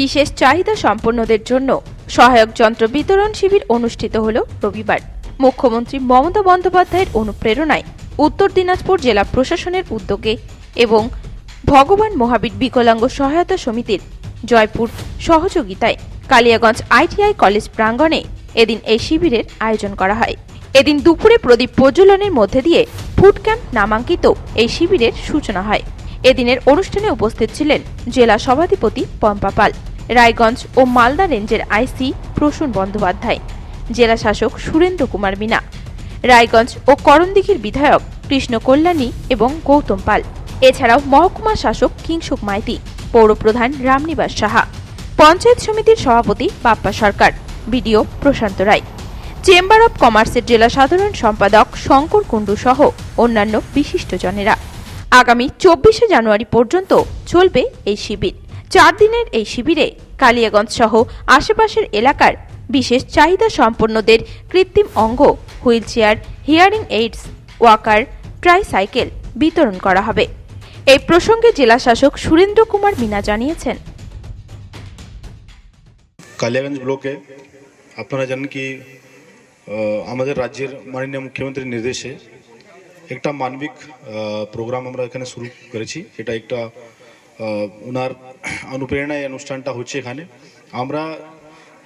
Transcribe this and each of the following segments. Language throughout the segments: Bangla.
বিশেষ চাহিদা সম্পন্নদের জন্য সহায়ক যন্ত্র বিতরণ শিবির অনুষ্ঠিত হল রবিবার। মুখ্যমন্ত্রী মমতা বন্দ্যোপাধ্যায়ের অনুপ্রেরণায় উত্তর দিনাজপুর জেলা প্রশাসনের উদ্যোগে এবং ভগবান মহাবীর বিকলাঙ্গ সহায়তা সমিতির জয়পুর সহযোগিতায় কালিয়াগঞ্জ আইটিআই কলেজ প্রাঙ্গণে এদিন এই শিবিরের আয়োজন করা হয়। এদিন দুপুরে প্রদীপ প্রজ্বলনের মধ্যে দিয়ে ফুড ক্যাম্প নামাঙ্কিত এই শিবিরের সূচনা হয়। এদিনের অনুষ্ঠানে উপস্থিত ছিলেন জেলা সভাধিপতি পম্পা পাল। রায়গঞ্জ ও মালদা রেঞ্জের আইসি প্রসূন বন্দ্যোপাধ্যায়, জেলা শাসক সুরেন্দ্র কুমার মিনা, রায়গঞ্জ ও করণদিঘির বিধায়ক কৃষ্ণ কল্যাণী এবং গৌতম পাল। এছাড়াও মহকুমা শাসক কিংসুক মাইতি পৌরপ্রধান রামনিবাস সাহা, পঞ্চায়েত সমিতির সভাপতি Bappa Sarkar, BDO Prashanta Roy. Chamber of কমার্সের জেলা সাধারণ সম্পাদক শঙ্কর কুণ্ডু সহ অন্যান্য বিশিষ্টজনেরা। আগামী চব্বিশে জানুয়ারি পর্যন্ত চলবে এই শিবির। চার দিনের এই শিবিরে কালিয়াগঞ্জ সহ আশেপাশের এলাকার বিশেষ চাহিদা সম্পন্নদের কৃত্রিম অঙ্গ wheel chair hearing aids, walker, tricycle বিতরণ করা হবে। এই প্রসঙ্গে জেলা শাসক সুরেন্দ্র কুমার মিনা জানিয়েছেন। কালিয়াগঞ্জ ব্লকে আপনারা জানেন কি আমাদের রাজ্যের মাননীয় মুখ্যমন্ত্রীর নির্দেশে একটা মানবিক প্রোগ্রাম আমরা এখানে শুরু করেছি। এটা একটা ওনার অনুপ্রেরণায় অনুষ্ঠানটা হচ্ছে এখানে। আমরা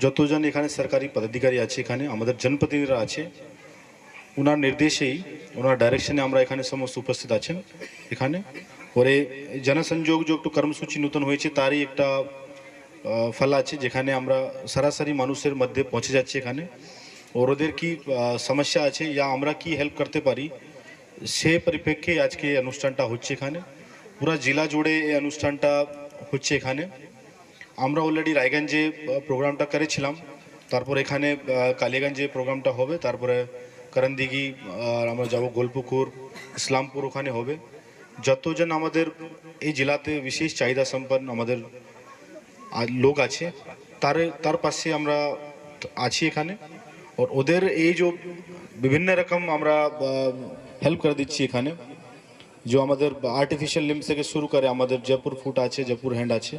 যতজন এখানে সরকারি পদাধিকারী আছে এখানে, আমাদের জনপ্রতিনিধিরা আছে ওনার নির্দেশেই ওনার ডাইরেকশনে আমরা এখানে সমস্ত উপস্থিত আছেন এখানে। ওরে জনসংযোগ যে একটু কর্মসূচি নতুন হয়েছে, তারই একটা ফল আছে যেখানে আমরা সরাসরি মানুষের মধ্যে পৌঁছে যাচ্ছি এখানে। ওর ওদের কি সমস্যা আছে, ইয়া আমরা কি হেল্প করতে পারি, সে পরিপ্রেক্ষে আজকে অনুষ্ঠানটা হচ্ছে এখানে। পুরা জেলা জুড়ে এই অনুষ্ঠানটা হচ্ছে এখানে। আমরা অলরেডি রায়গঞ্জে প্রোগ্রামটা করেছিলাম। তারপর এখানে কালীগঞ্জে প্রোগ্রামটা হবে। তারপরে করণদিঘি, আর আমরা যাব গোলপুকুর, ইসলামপুর ওখানে হবে। যতজন আমাদের এই জেলাতে বিশেষ চাহিদা সম্পন্ন আমাদের লোক আছে, তার তার পাশে আমরা আছি এখানে। আর ওদের এই যে বিভিন্ন রকম আমরা হেল্প করে দিচ্ছি এখানে। যে আমাদের আর্টিফিশিয়াল লিম্স থেকে শুরু করে আমাদের জয়পুর ফুট আছে জয়পুর হ্যান্ড আছে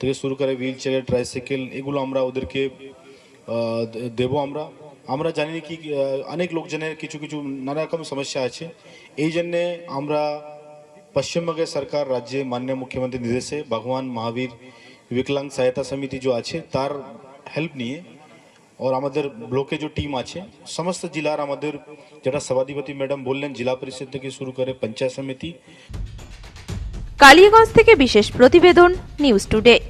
থেকে শুরু করে হুইল চেয়ার ট্রাইসাইকেল এগুলো আমরা ওদেরকে আহ, দে- দেবো আমরা। আমরা জানি কি আহ, অনেক লোকজনের কিছু কিছু নানা রকম সমস্যা আছে। এই জন্যে আমরা পশ্চিমবঙ্গের সরকার রাজ্যে মাননীয় মুখ্যমন্ত্রী নির্দেশে ভগবান মহাবীর বিকলাঙ্গ সহায়তা সমিতি যে আছে তার হেল্প নিয়ে আমাদের ব্লকে যে টিম আছে, সমস্ত জেলার আমাদের যেটা সভাধিপতি ম্যাডাম বললেন, জেলা পরিষদ থেকে শুরু করে পঞ্চায়েত সমিতি। কালিয়াগঞ্জ থেকে বিশেষ প্রতিবেদন, নিউজ টুডে।